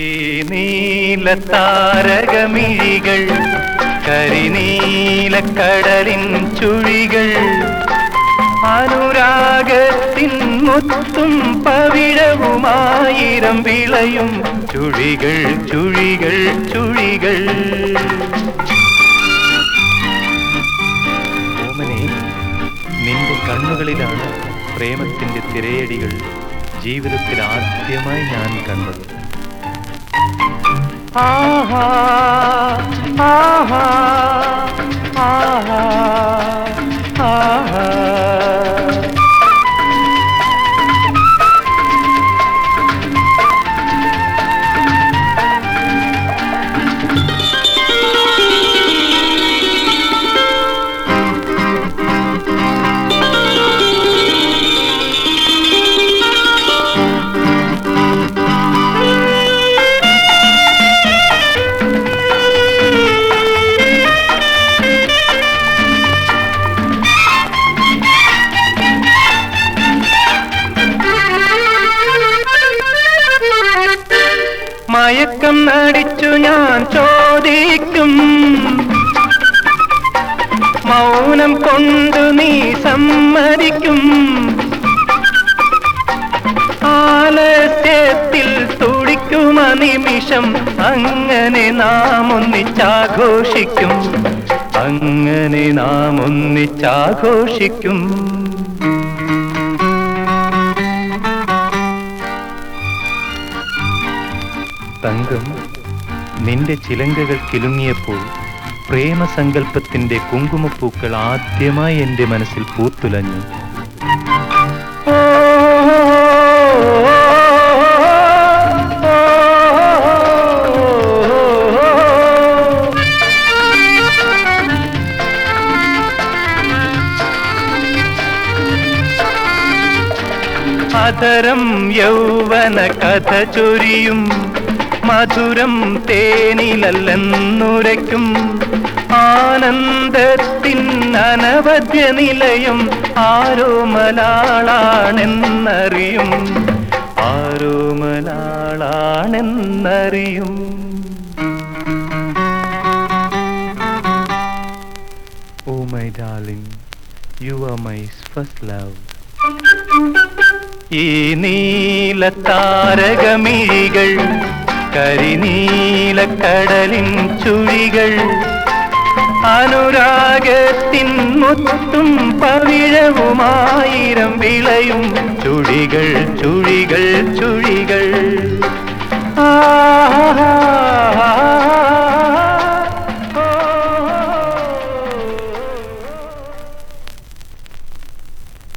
ഈ നീല താരകമിഴികൾ കരിനീലക്കടലിൻ ചുഴികൾ. അനുരാഗത്തിൻ മുത്തും പവിഴവുമായിരം വിളയും. ചുഴികൾ ചുഴികൾ ചുഴികൾ. നിന്റെ കണ്ണുകളിലാണ് പ്രേമത്തിന്റെ തിരയടികൾ. ജീവിതത്തിൽ ആദ്യമായി ഞാൻ കണ്ടത്. Ah. മയക്കം നടിച്ചു ഞാൻ ചോദിക്കും. മൗനം കൊണ്ടു നീ സമ്മതിക്കും. ആലസ്യത്തിൽ തുടിക്കും നിമിഷം അങ്ങനെ നാം ഒന്നിച്ചാഘോഷിക്കും അങ്ങനെ നാം ഒന്നിച്ചാഘോഷിക്കും തങ്കം നിന്റെ ചിലങ്കകൾ കിലുങ്ങിയപ്പോൾ പ്രേമസങ്കല്പത്തിന്റെ കുങ്കുമപ്പൂക്കൾ ആദ്യമായി എന്റെ മനസ്സിൽ പൂത്തുലഞ്ഞു. അതരം യൗവന കഥ ചൊരിയും മധുരം തേനിലല്ലെന്നുരയ്ക്കും. ആനന്ദത്തിൻ അനവധ്യ നിലയും ആരോ മലാളാണെന്നറിയും ഓ my darling you are my first love. ഈ നീല താരകമിഴികൾ കരിനീലക്കടലിൻ ചുഴികൾ അനുരാഗത്തിൻ മുത്തും പവിഴവുമായിരം വിളയും. ചുഴികൾ ചുഴികൾ ചുഴികൾ.